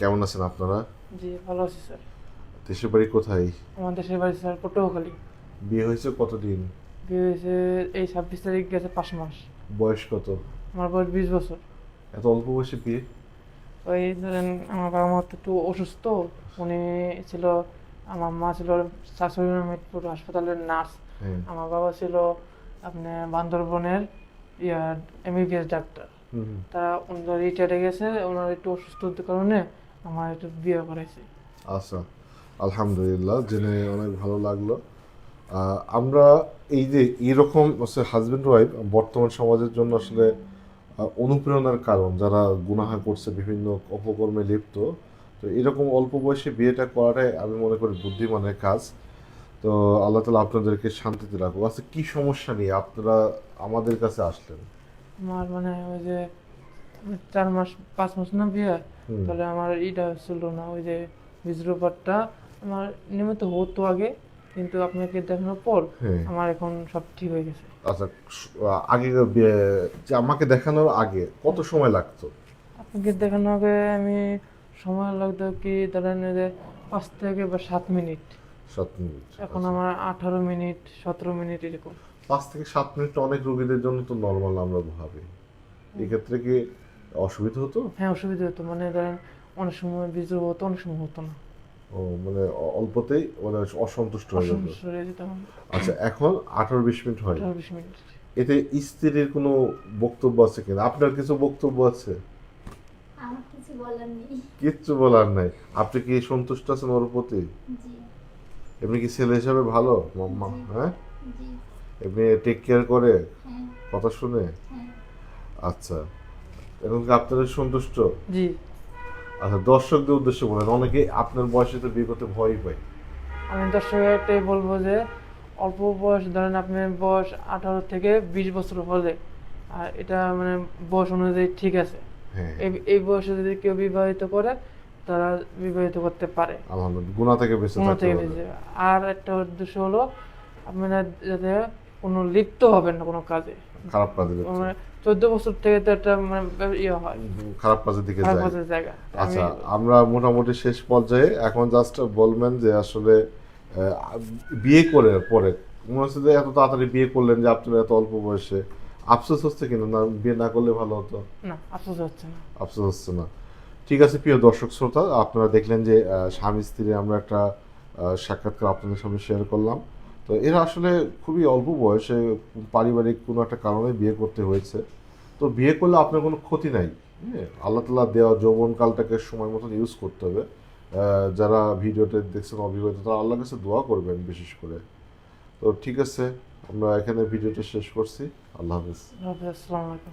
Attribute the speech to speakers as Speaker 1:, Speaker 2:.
Speaker 1: কেমন আছেন আপনারা?
Speaker 2: জি ভালো আছি স্যার।
Speaker 1: দেশের বাড়ি কোথায়?
Speaker 2: আমার দেশের বাড়ি স্যার পটুয়াখালী।
Speaker 1: বিয়ে হয়েছে কতদিন?
Speaker 2: বিয়ে হয়েছে এই ছাব্বিশ তারিখ গেছে পাঁচ মাস।
Speaker 1: বয়স কত?
Speaker 2: আমার বয়স বিশ বছর।
Speaker 1: এত অল্প বয়সে বিয়ে?
Speaker 2: ওই ধরেন আমার বাবা মা একটু অসুস্থ উনি ছিল আমার মা ছিল শাশুড়ি মিটপুর হাসপাতালের নার্স।
Speaker 1: হ্যাঁ।
Speaker 2: আমার বাবা ছিল আপনার বান্দরবনের ইয়ার এমবিবিএস ডাক্তার। তারা ওনারা রিটায়ার্ডে গেছে ওনার একটু অসুস্থতার কারণে আমার একটু বিয়ে করাইছে।
Speaker 1: আচ্ছা আলহামদুলিল্লাহ জেনে অনেক ভালো লাগল। আমরা এই যে এরকম হাজব্যান্ড ওয়াইফ বর্তমান সমাজের জন্য আসলে অনুপ্রেরণার কারণ যারা গুনাহা করছে বিভিন্ন অপকর্মে লিপ্ত তো এরকম অল্প বয়সে বিয়েটা করাটাই আমি মনে করি বুদ্ধিমানের কাজ। তো আল্লাহ তালা আপনাদেরকে শান্তিতে রাখুক। আচ্ছা কি সমস্যা নিয়ে আপনারা আমাদের কাছে আসলেন?
Speaker 2: আমার মানে ওই যে চার মাস পাঁচ মাস না বিয়ে তাহলে আমার ইটা ছিল না ওই যে বীজরূপারটা আমার নিয়মিত হতো আগে কিন্তু আপনাকে দেখানোর পর
Speaker 1: হ্যাঁ।
Speaker 2: আমার এখন সব ঠিক হয়ে গেছে।
Speaker 1: আচ্ছা আগে যে আমাকে দেখানোর আগে কত সময় লাগতো?
Speaker 2: আপনাকে দেখানোর আগে আমি সময় লাগতো কি ধরেন যে পাঁচ থেকে বা সাত মিনিট।
Speaker 1: সাত মিনিট
Speaker 2: এখন
Speaker 1: আচ্ছা।
Speaker 2: আমার আঠারো মিনিট সতেরো মিনিট এরকম।
Speaker 1: পাঁচ থেকে সাত মিনিট অনেক রোগীদের জন্য তো নর্মাল আমরা ভাবি। এক্ষেত্রে কি অসুবিধা হতো?
Speaker 2: হ্যাঁ অসুবিধা হতো। মানে ধরেন অনেক সময় বীজরূপ হতো অনেক সময় হতো না।
Speaker 1: ও মানে অল্পতেই মানে অসন্তুষ্ট হয়ে যেত।
Speaker 2: হয়ে
Speaker 1: আচ্ছা এখন আঠারো বিশ মিনিট হয়। এতে স্ত্রীর কোনো বক্তব্য আছে কিনা? আপনার কিছু বক্তব্য আছে?
Speaker 3: কিছু বলার
Speaker 1: কিচ্ছু বলার নাই। আপনি কি সন্তুষ্ট আছেন ওর প্রতি? এমনি কি ছেলে হিসাবে ভালো? মাম্মা হ্যাঁ?
Speaker 3: জি।
Speaker 1: এমনি টেক কেয়ার করে? কথা শুনে? আচ্ছা। এখন কি আপনারা সন্তুষ্ট?
Speaker 2: জি।
Speaker 1: আচ্ছা দর্শকদের উদ্দেশ্যে বলেন অনেকে আপনার বয়সে তো বিয়ে করতে ভয়ই পায়।
Speaker 2: আমি দর্শকের একটাই বলব যে অল্প বয়স ধরেন আপনার বয়স আঠারো থেকে বিশ বছর হলে আর এটা মানে বয়স অনুযায়ী ঠিক আছে।
Speaker 1: হ্যাঁ।
Speaker 2: এই এই বয়সে যদি কেউ বিবাহিত করে তারা বিবাহিত করতে পারে।
Speaker 1: গুণা থেকে বেঁচে
Speaker 2: থেকে বেঁচে আর একটা উদ্দেশ্য হলো আপনারা যাতে কোনো লিপ্ত হবেন না কোনো কাজে।
Speaker 1: খারাপ কাজে
Speaker 2: মানে চোদ্দ বছর থেকে তো একটা মানে ইয়ে হয়।
Speaker 1: খারাপ কাজের দিকে
Speaker 2: জায়গা।
Speaker 1: আচ্ছা আমরা মোটামুটি শেষ পর্যায়ে এখন জাস্ট বলবেন যে আসলে বিয়ে করে পরে। মনে হচ্ছে যে এত তাড়াতাড়ি বিয়ে করলেন যে আপনারা এত অল্প বয়সে। আফসোস হচ্ছে কিনা? না বিয়ে না করলে ভালো হতো।
Speaker 2: না আফসোস হচ্ছে না।
Speaker 1: আফসোস হচ্ছে না। ঠিক আছে প্রিয় দর্শক শ্রোতা আপনারা দেখলেন যে স্বামী স্ত্রী আমরা একটা সাক্ষাৎকার আপনাদের সামনে শেয়ার করলাম। তো এরা আসলে খুবই অল্প বয়সে পারিবারিক কোনো একটা কারণে বিয়ে করতে হয়েছে। তো বিয়ে করলে আপনার কোনো ক্ষতি নাই হ্যাঁ? আল্লাহ তালা দেওয়া যৌবনকালটাকে সময় মতন ইউজ করতে হবে। যারা ভিডিওতে দেখছেন অভিজ্ঞতা তারা আল্লাহর কাছে দোয়া করবেন বিশেষ করে। তো ঠিক আছে আমরা এখানে ভিডিওটা শেষ করছি। আল্লাহ হাফিজ।
Speaker 2: আসসালামু আলাইকুম।